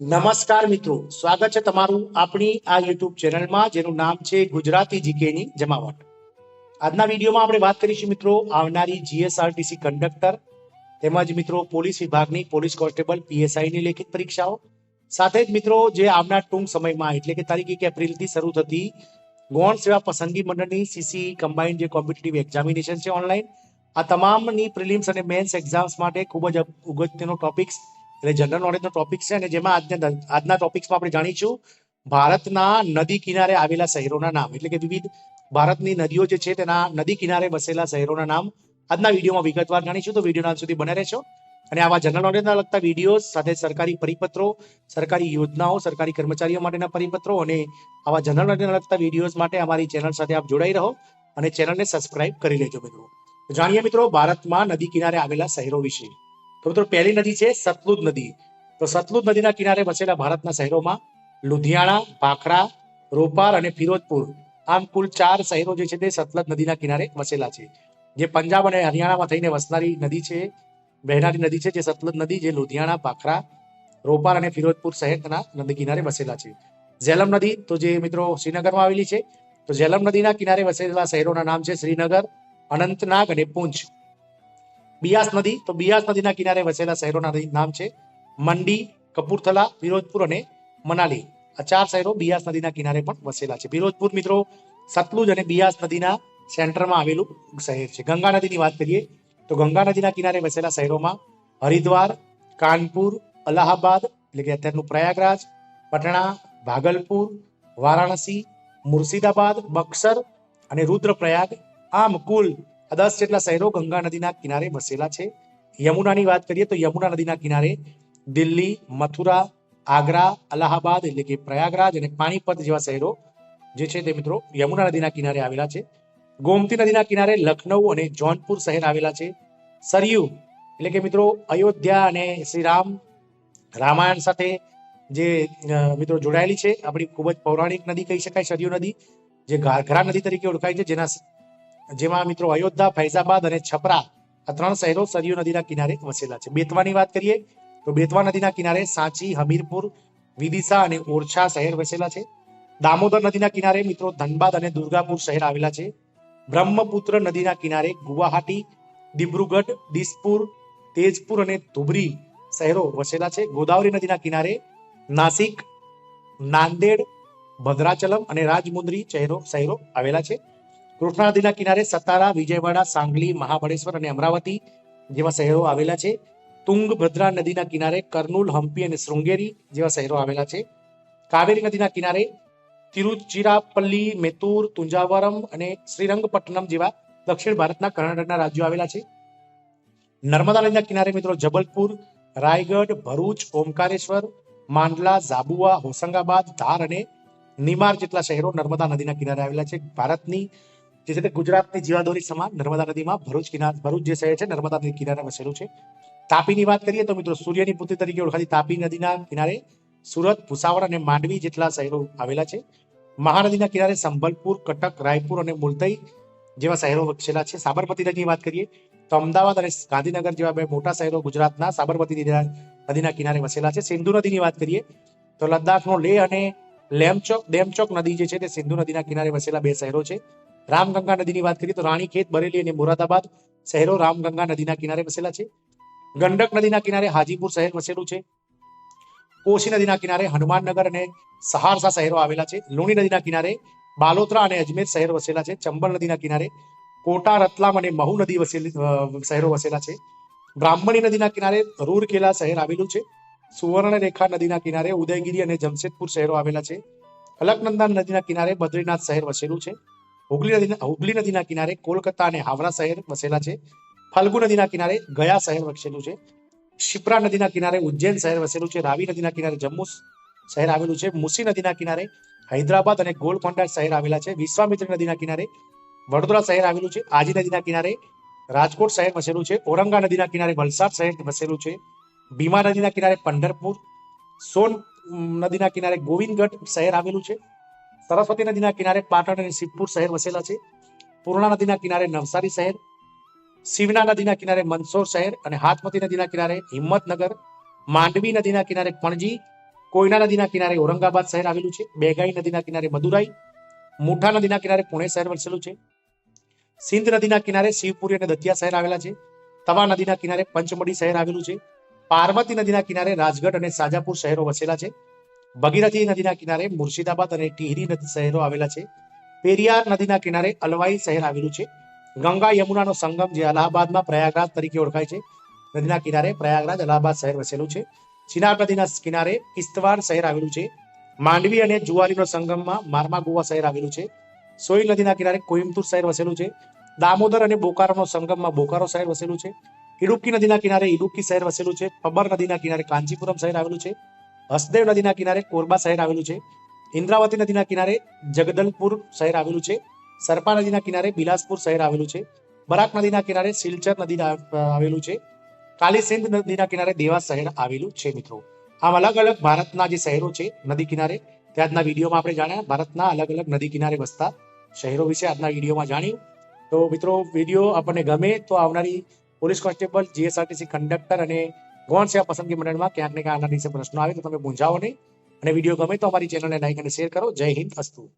નમસ્કાર મિત્રો. સ્વાગત છે તમારું આપણી આ યુટ્યુબ ચેનલમાં, જેનું નામ છે ગુજરાતી જીકેની જમાવટ. આજના વિડીયોમાં આપણે વાત કરીશું મિત્રો આવનારી જીએસઆરટીસી કંડક્ટર, તેમજ મિત્રો પોલીસ વિભાગની પોલીસ કોન્સ્ટેબલ પીએસઆઈ ની લેખિત પરીક્ષાઓ. સાથે જ મિત્રો જે આવનાર ટૂંક સમયમાં, એટલે કે તારીખ એક એપ્રિલથી શરૂ થતી ગૌણ સેવા પસંદગી મંડળની સીસી કમ્બાઇન્ડ જે કોમ્પિટિટિવ એક્ઝામિનેશન છે ઓનલાઈન આ તમામની પ્રિલિમ્સ અને મેન્સ એક્ઝામ્સ માટે ખૂબ જ અગત્યનો ટોપિક્સ એટલે જનરલ નોલેજનો ટોપિક છે અને જેમાં આજના આજના ટોપિક્સમાં આપણે જાણીશું, ભારતના નદી કિનારે આવેલા શહેરોના નામ. એટલે કે વિવિધ ભારતની નદીઓ જે છે તેના નદી કિનારે વસેલા શહેરોના નામ. આજના વિડીયોમાં વિગતવાર જાણીશું, તો વિડીયોના અંત સુધી બને રહેશો. અને આવા જનરલ નોલેજના લગતા વીડિયો સાથે સરકારી પરિપત્રો, સરકારી યોજનાઓ, સરકારી કર્મચારીઓ માટેના પરિપત્રો અને આવા જનરલ નોલેજના લગતા વિડીયોઝ માટે અમારી ચેનલ સાથે આપ જોડાઈ રહો અને ચેનલને સબસ્ક્રાઇબ કરી લેજો મિત્રો. જાણીએ મિત્રો, ભારતમાં નદી કિનારે આવેલા શહેરો વિશે. તો મિત્રો, પહેલી નદી છે સતલુજ નદી. તો સતલુજ નદીના કિનારે વસેલા ભારતના શહેરોમાં લુધિયાણા, ભાખરા, રોપાર અને ફિરોજપુર આમ કુલ ચાર શહેરો જે છે તે સતલજ નદીના કિનારે વસેલા છે. જે પંજાબ અને હરિયાણામાં થઈને વસનારી નદી છે, વહેનારી નદી છે જે સતલજ નદી જે લુધિયાણા, ભાખરા, રોપાર અને ફિરોજપુર શહેરના નદી કિનારે વસેલા છે. ઝેલમ નદી, તો જે મિત્રો શ્રીનગરમાં આવેલી છે, તો ઝેલમ નદીના કિનારે વસેલા શહેરોના નામ છે શ્રીનગર, અનંતનાગ અને પૂંછ. બિયાસ નદી. તો બિયાસ નદીના કિનારે વસેલા શહેરોના નામ છે મંડી, કપૂરથલા ફિરોજપુર અને મનાલી. આ ચાર શહેરો બિયાસ નદીના કિનારે પણ વસેલા છે. ફિરોજપુર મિત્રો, સતલુજ અને બિયાસ નદીના સેન્ટરમાં આવેલું શહેર છે. ગંગા નદીની વાત કરીએ તો ગંગા નદીના કિનારે વસેલા શહેરોમાં હરિદ્વાર, કાનપુર, અલ્હાબાદ એટલે કે અત્યારનું પ્રયાગરાજ, પટણા, ભાગલપુર, વારાણસી, મુર્શિદાબાદ, બક્સર અને રુદ્રપ્રયાગ આમ કુલ આ દસ જેટલા શહેરો ગંગા નદીના કિનારે વસેલા છે. યમુનાની વાત કરીએ તો યમુના નદીના કિનારે દિલ્હી, મથુરા, આગ્રા, અલ્હાબાદ એટલે કે પ્રયાગરાજ અને પાણીપત જેવા શહેરો જે છે તે મિત્રો યમુના નદીના કિનારે આવેલા છે. ગોમતી નદીના કિનારે લખનઉ અને જોનપુર શહેર આવેલા છે. સરયુ એટલે કે મિત્રો અયોધ્યા અને શ્રી રામ રામાયણ સાથે જે મિત્રો જોડાયેલી છે. આપણી ખૂબ જ પૌરાણિક નદી કહી શકાય, સરયુ નદી, જે ઘાઘરા નદી તરીકે ઓળખાય છે, જેના જેમાં મિત્રો અયોધ્યા, ફૈઝાબાદ અને છપરા આ ત્રણ શહેરો સરયુ નદીના કિનારે વસેલા છે. બેતવાની વાત કરીએ તો બેતવા નદીના કિનારે સાંચી, હમીરપુર, વિદિશા અને ઓરછા શહેર વસેલા છે. દામોદર નદીના કિનારે મિત્રો ધનબાદ અને દુર્ગાપુર શહેર આવેલા છે. બ્રહ્મપુત્ર નદીના કિનારે ગુવાહાટી, દિબ્રુગઢ, દિસપુર, તેજપુર અને ધુબરી શહેરો વસેલા છે. ગોદાવરી નદીના કિનારે નાસિક, નાંદેડ, ભદ્રાચલમ અને રાજમુંદ્રી શહેરો શહેરો આવેલા છે. કૃષ્ણા નદીના કિનારે સતારા વિજયવાડા, સાંગલી, મહાબળેશ્વર અને અમરાવતી જેવા શહેરો આવેલા છે. તુંગભદ્રા નદીના કિનારે કર્નૂલ હમ્પી અને શૃંગેરી જેવા શહેરો આવેલા છે. કાવેરી નદીના કિનારે તિરુચિરાપલ્લી, મેતુર, તુંજાવરમ અને શ્રીરંગપટ્ટનમ જેવા દક્ષિણ ભારતના કર્ણાટકના રાજ્યો આવેલા છે. નર્મદા નદીના કિનારે મિત્રો જબલપુર, રાયગઢ, ભરૂચ, ઓમકારેશ્વર, માંડલા, ઝાબુઆ, હોશંગાબાદ, ધાર અને નિમાર જેટલા શહેરો નર્મદા નદીના કિનારે આવેલા છે. ભારતની જે છે તે ગુજરાતની જીવાદોરી સમાન નર્મદા નદીમાં ભરૂચ કિનાર, ભરૂચ જે શહેર છે, નર્મદા નદી કિનારે વસેલું છે. તાપીની વાત કરીએ તો મિત્રો સૂર્યની પુત્રી તરીકે ઓળખાતી તાપી નદીના કિનારે સુરત, ભુસાવળ અને માંડવી જેટલા શહેરો આવેલા છે. મહાનદીના કિનારે સંભલપુર કટક, રાયપુર અને મુલતઈ જેવા શહેરો વસેલા છે. સાબરમતી નદીની વાત કરીએ તો અમદાવાદ અને ગાંધીનગર જેવા બે મોટા શહેરો ગુજરાતના સાબરમતી નદીના કિનારે વસેલા છે. સિંધુ નદીની વાત કરીએ તો લદ્દાખનો લેહ અને લેમચોક ડેમચોક નદી જે છે તે સિંધુ નદીના કિનારે વસેલા બે શહેરો છે. રામગંગા નદીની વાત કરીએ તો રાણીખેત બરેલી અને મુરાદાબાદ શહેરો રામગંગા નદીના કિનારે વસેલા છે. ગંડક નદીના કિનારે હાજીપુર શહેર વસેલું છે. કોશી નદીના કિનારે હનુમાનનગર અને સહારસા શહેરો આવેલા છે. લુણી નદીના કિનારે બાલોત્રા અને અજમેર શહેર વસેલા છે. ચંબલ નદીના કિનારે કોટા, રતલામ અને મહુ નદી વસેલી શહેરો વસેલા છે. બ્રાહ્મણી નદીના કિનારે રૂરકેલા શહેર આવેલું છે. સુવર્ણરેખા નદીના કિનારે ઉદયગીરી અને જમશેદપુર શહેરો આવેલા છે. અલકનંદા નદીના કિનારે બદ્રીનાથ શહેર વસેલું છે. હુગલી નદીના હુગલી નદીના કિનારે કોલકાતા અને હાવરા શહેર વસેલા છે ફાલ્ગુ નદીના કિનારે ગયા શહેર વસેલું છે શિપ્રા નદીના કિનારે ઉજ્જૈન શહેર વસેલું છે રાવી નદીના કિનારે જમ્મુ શહેર આવેલું છે મુસી નદીના કિનારે હૈદરાબાદ અને ગોલકોંડા શહેર આવેલા છે વિશ્વામિત્રી નદીના કિનારે વડોદરા શહેર આવેલું છે આજી નદીના કિનારે રાજકોટ શહેર વસેલું છે ઓરંગા નદીના કિનારે વલસાડ શહેર વસેલું છે ભીમા નદીના કિનારે પંઢરપુર સોન નદીના કિનારે ગોવિંદગઢ શહેર આવેલું છે સરસ્વતી નદીના કિનારે પાટણ અને શિવપુર શહેર વસેલા છે પૂર્ણા નદીના કિનારે નવસારી શહેર શિવના નદીના કિનારે મંદસોર શહેર અને હાથમતી નદીના કિનારે હિંમતનગર માંડવી નદીના કિનારે પણજી કોયના નદીના કિનારે ઔરંગાબાદ શહેર આવેલું છે બેગાઈ નદીના કિનારે મદુરાઈ મુઠા નદીના કિનારે પુણે શહેર વસેલું છે સિંધ નદીના કિનારે શિવપુરી અને દતિયા શહેર આવેલા છે તવા નદીના કિનારે પંચમઢી શહેર આવેલું છે પાર્વતી નદીના કિનારે રાજગઢ અને સાજાપુર શહેરો વસેલા છે ભગીરથી નદીના કિનારે મુર્શિદાબાદ અને ટિહરી નદી શહેરો આવેલા છે. પેરિયાર નદીના કિનારે અલવાઈ શહેર આવેલું છે. ગંગા યમુનાનો સંગમ જે અલ્હાબાદમાં પ્રયાગરાજ તરીકે ઓળખાય છે. નદીના કિનારે પ્રયાગરાજ અલ્હાબાદ શહેર વસેલું છે. ચિનાબ નદીના કિનારે કિસ્તવાડ શહેર આવેલું છે. માંડવી અને જુવારીનો સંગમમાં મારમા ગોવા શહેર આવેલું છે. સોઈ નદીના કિનારે કોઇમ્બતુર શહેર વસેલું છે. દામોદર અને બોકારોનો સંગમમાં બોકારો શહેર વસેલું છે. ઇડુક્કી નદીના કિનારે ઇડુક્કી શહેર વસેલું છે. પબર નદીના કિનારે કાંચીપુરમ શહેર આવેલું છે. હસદેવ નદીના કિનારે કોરબા શહેર આવેલું છે. ઇન્દ્રાવતી નદીના કિનારે જગદલપુર શહેર આવેલું છે. સરપા નદીના કિનારે બિલાસપુર શહેર આવેલું છે. બરાક નદીના કિનારે સિલચર નદી આવેલું છે. કાલીસિંધ નદીના કિનારે દેવાસ શહેર આવેલું છે મિત્રો. આમ અલગ અલગ ભારતના જે શહેરો છે નદી કિનારે, તે આજના વિડીયોમાં આપણે જાણ્યા. ભારતના અલગ અલગ નદી કિનારે વસતા શહેરો વિશે આજના વિડીયોમાં જાણ્યું. તો મિત્રો, વીડિયો આપણને ગમે તો આવનારી પોલીસ કોન્સ્ટેબલ, જીએસઆરટીસી કંડક્ટર અને ગૌણ આ પસંદગી મંડળમાં ક્યાંક ને ક્યાંક આના વિશે પ્રશ્નો આવે તો તમે મૂંઝાવો નહીં. અને વીડિયો ગમે તો અમારી ચેનલને લાઈક અને શેર કરો. જય હિન્દ, અસ્તુ.